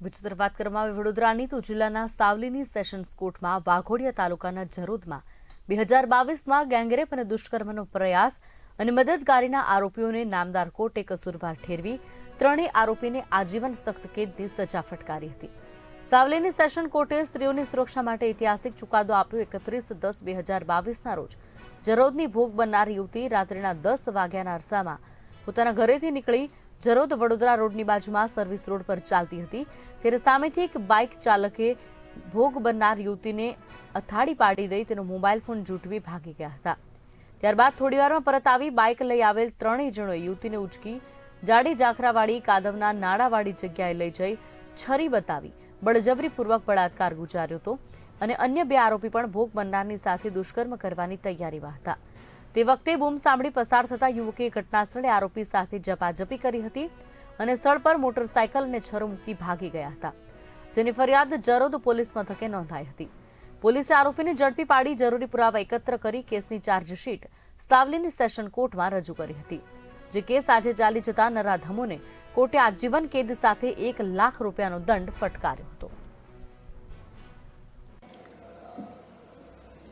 બીજી વાત કરવામાં આવે વડોદરાની, તો જિલ્લાના સાવલીની સેશન્સ કોર્ટમાં વાઘોડિયા તાલુકાના જરોદમાં બે હજાર બાવીસમાં ગેંગરેપ અને દુષ્કર્મનો પ્રયાસ અને મદદગારીના આરોપીઓને નામદાર કોર્ટે કસૂરવાર ઠેરવી, ત્રણેય આરોપીને આજીવન સખ્ત કેદની સજા ફટકારી હતી. સાવલીની સેશન કોર્ટે સ્ત્રીઓની સુરક્ષા માટે ઐતિહાસિક ચુકાદો આપ્યો એકત્રીસ દસ બે હજાર બાવીસના રોજ. જરોદની ભોગ બનનાર યુવતી રાત્રિના દસ વાગ્યાના અરસામાં પોતાના ઘરેથી નીકળી જરોદ વડોદરા રોડની બાજુમાં સર્વિસ રોડ પર ચાલતી હતી. ત્યારે સામેથી એક બાઇક ચાલકે ભોગ બનનાર યુવતીને અથાડી પાડી દઈ તેનો મોબાઈલ ફોન જૂટવી ભાગી ગયા હતા. ત્યારબાદ થોડીવારમાં પરત આવી બાઇક લઈ આવેલ ત્રણેય જણોએ યુવતીને ઉચકી જાડી જાખરાવાળી કાદવના નાળાવાળી જગ્યાએ લઈ જઈ છરી બતાવી, બળજબરીપૂર્વક બળાત્કાર ગુજાર્યો હતો અને અન્ય બે આરોપી પણ ભોગ બનનારની સાથે દુષ્કર્મ કરવાની તૈયારીમાં હતા. તે વખતે બૂમ સાંભળી પસાર થતા યુવકે ઘટનાસ્થળે આરોપી સાથે જપાજપી કરી હતી અને સ્થળ પર મોટરસાયકલ અને છરો મૂકી ભાગી ગયા હતા, જેની ફરિયાદ જરોદ પોલીસ મથકે નોંધાઈ હતી. પોલીસે આરોપીને ઝડપી પાડી જરૂરી પુરાવા એકત્ર કરી કેસની ચાર્જશીટ સાવલીની સેશન કોર્ટમાં રજૂ કરી હતી, જે કેસ આજે ચાલી જતા નરાધમોને કોર્ટે આજીવન કેદ સાથે એક લાખ રૂપિયાનો દંડ ફટકાર્યો હતો.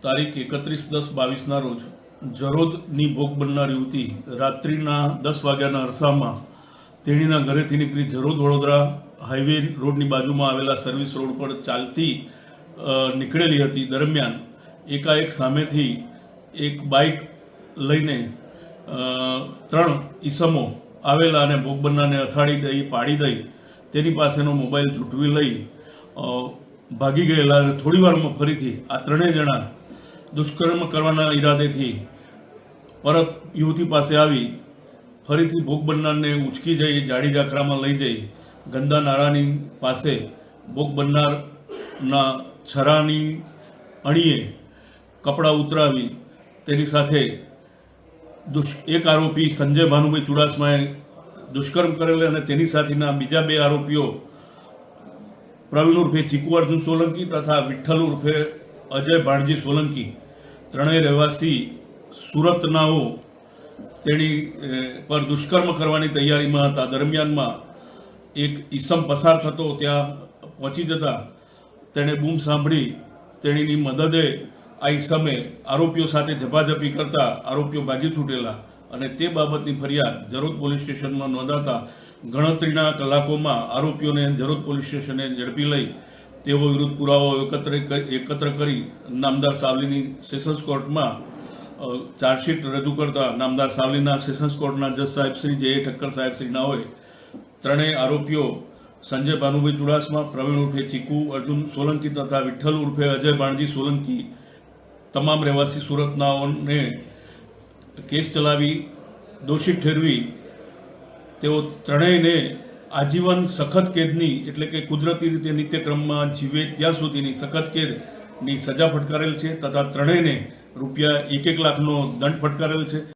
તારીખ એકત્રીસ દસ બાવીસના રોજ જરોદની ભોગ બનનાર યુવતી રાત્રિના દસ વાગ્યાના અરસામાં તેણીના ઘરેથી નીકળી જરોદ વડોદરા હાઈવે રોડની બાજુમાં આવેલા સર્વિસ રોડ પર ચાલતી નીકળેલી હતી. દરમિયાન એકાએક સામેથી એક બાઇક લઈને ત્રણ ઈસમો આવેલા અને ભોગ બનનારને અથાડી દઈ, પાડી દઈ, તેની પાસેનો મોબાઈલ ઝૂંટવી લઈ ભાગી ગયેલા અને થોડી વારમાં ફરીથી આ ત્રણેય જણા દુષ્કર્મ કરવાના ઈરાદેથી પરત યુવતી પાસે આવી, ફરીથી ભોગ બનનારને ઉચકી જઈ, જાડી જાખરામાં લઈ જઈ, ગંદા નાળાની પાસે ભોગ બનનારના છરાની અણીએ કપડાં ઉતરાવી, તેની સાથે દુષ, એક આરોપી સંજય ભાનુભાઈ ચુડાસમાએ દુષ્કર્મ કરેલ અને તેની સાથેના બીજા બે આરોપીઓ પ્રવીણ ઉર્ફે ચીકુ અર્જુન સોલંકી તથા વિઠ્ઠલ ઉર્ફે અજય ભાણજી સોલંકી, ત્રણેય રહેવાસી સુરતનાઓ તેની પર દુષ્કર્મ કરવાની તૈયારીમાં હતા. દરમિયાનમાં એક ઈસમ પસાર થતો ત્યાં પહોંચી જતા તેણે બૂમ સાંભળી. તેણીની મદદે આ ઈસમે આરોપીઓ સાથે ઝપાઝપી કરતા આરોપીઓ ભાગી છૂટેલા અને તે બાબતની ફરિયાદ જરોદ પોલીસ સ્ટેશનમાં નોંધાતા ગણતરીના કલાકોમાં આરોપીઓને જરોદ પોલીસ સ્ટેશને ઝડપી લઈ તેઓ વિરુદ્ધ પુરાવો એકત્ર એકત્ર કરી નામદાર સાવલીની સેશન્સ કોર્ટમાં ચાર્જશીટ રજૂ કરતા નામદાર સાવલીના સેશન્સ કોર્ટના જજ સાહેબ શ્રી, જે ઠક્કર સાહેબ શ્રીના હોય, ત્રણેય આરોપીઓ સંજય ભાનુભાઈ ચુડાસમા, પ્રવીણ ઉર્ફે ચીકુ અર્જુન, સોલંકી તથા વિઠ્ઠલ ઉર્ફે અજય ભાણજી સોલંકી તમામ રહેવાસી સુરતનાઓને કેસ ચલાવી, દોષિત ઠેરવી, તેઓ ત્રણેયને આજીવન સખત કેદની, એટલે કે કુદરતી રીતે નિત્યક્રમમાં જીવે ત્યાં સુધીની સખત કેદની સજા ફટકારેલ છે, તથા ત્રણેયને રૂપિયા એક એક લાખનો દંડ ફટકારેલ છે.